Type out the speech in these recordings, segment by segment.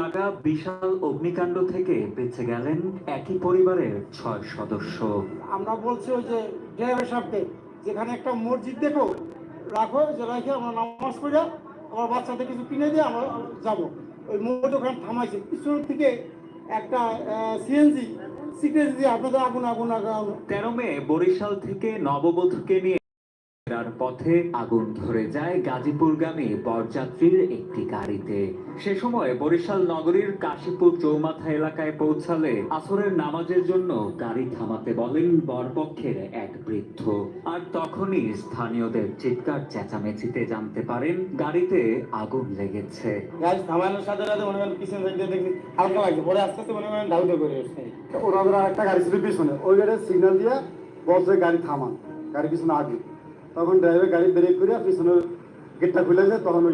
লাগা বিশাল অগ্নিকাণ্ড থেকে বেঁচে গেলেন একই পরিবারের ছয় সদস্য। আমরা বলছি ওই যে ড্রাইভার সাহেবকে যেখানে একটা মসজিদ দেখো রাখো যে রাখে আমরা নামাজ পড়ে আমার বাচ্চাদের কিছু কিনে দিয়ে আমরা যাব। ওই মোট ওখানে থামাইছে। পিছন থেকে একটা সিএনজি সিক্রেট দিয়ে আপনাদের আগুন আগুন আগুন। তেরো মে বরিশাল থেকে নববধূকে নিয়ে ফেরার পথে আগুন ধরে যায় গাজীপুরগামী বরযাত্রীর একটি গাড়িতে। সে সময় বরিশাল নগরীর কাশীপুর চৌমাথা এলাকায় পৌঁছালে আসরের নামাজের জন্য গাড়ি থামাতে বলেন বরপক্ষের এক বৃদ্ধ। আর তখনই স্থানীয়দের চিৎকার চেঁচামেচিতে জানতে পারেন গাড়িতে আগুন লেগেছে। গাড়ি থামানোর সাথে সাথে মনে করেন পিছন দেখি হালকা লাগছে পরে আস্তে আস্তে মনে করেন ডাউটে করে এসছে ওনাদের একটা গাড়ি ছিল পিছনে ওই গাড়ির সিগন্যাল দিয়ে বলছে গাড়ি থামান গাড়ি পিছনে আগে তখন ড্রাইভার গাড়ি ব্রেক করে পিছনের গেটটা খুলে যায় তখন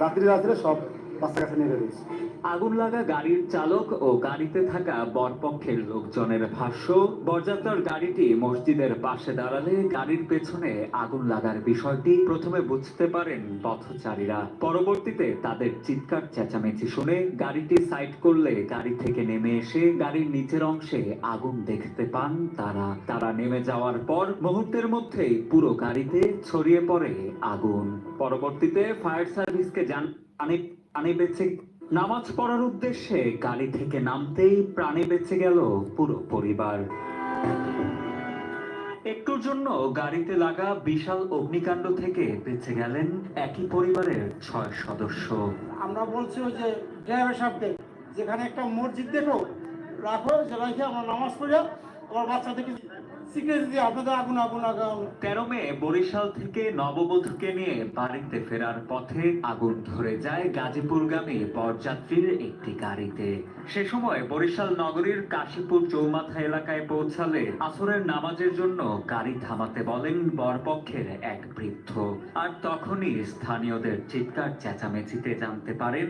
রাত্রি রাত্রে সব আগুন লাগা গাড়ির চালক ও গাড়িতে থাকা বরপক্ষের লোকজনের ভাষ্য, বরযাত্রার গাড়িটি মসজিদের পাশে দাঁড়ালে গাড়ির পেছনে আগুন লাগার বিষয়টি প্রথমে বুঝতে পারেন পথচারীরা। পরবর্তীতে তাদের চিৎকার চেঁচামেচি শুনে গাড়িটি সাইড করলে গাড়ি থেকে নেমে এসে গাড়ির নিচের অংশে আগুন দেখতে পান তারা। তারা নেমে যাওয়ার পর মুহূর্তের মধ্যেই পুরো গাড়িতে ছড়িয়ে পড়ে আগুন। পরবর্তীতে ফায়ার সার্ভিসকে জান পানি পানি বেঁচে নামাজ পড়ার উদ্দেশ্যে গাড়ি থেকে নামতেই প্রাণে বেঁচে গেল পুরো পরিবার। একটুর জন্য গাড়িতে লাগা বিশাল অগ্নিকাণ্ড থেকে বেঁচে গেলেন একই পরিবারের ছয় সদস্য। আমরা বলছি যে ড্রাইভার সাহেবকে যেখানে একটা মসজিদ দেখো, রাখো যে রাখে আমরা নামাজ পড়ে। তেরো মে বরিশাল থেকে নিয়ে বাড়িতে ফেরার পথে আগুন ধরে যায় গাজীপুরগামী একটি গাড়িতে। সে সময় বরিশাল নগরীর কাশীপুর চৌমাথা এলাকায় পৌঁছালে আসরের নামাজের জন্য গাড়ি থামাতে বলেন বরপক্ষের এক বৃদ্ধ। আর তখনই স্থানীয়দের চিৎকার, চেঁচামেচিতে জানতে পারেন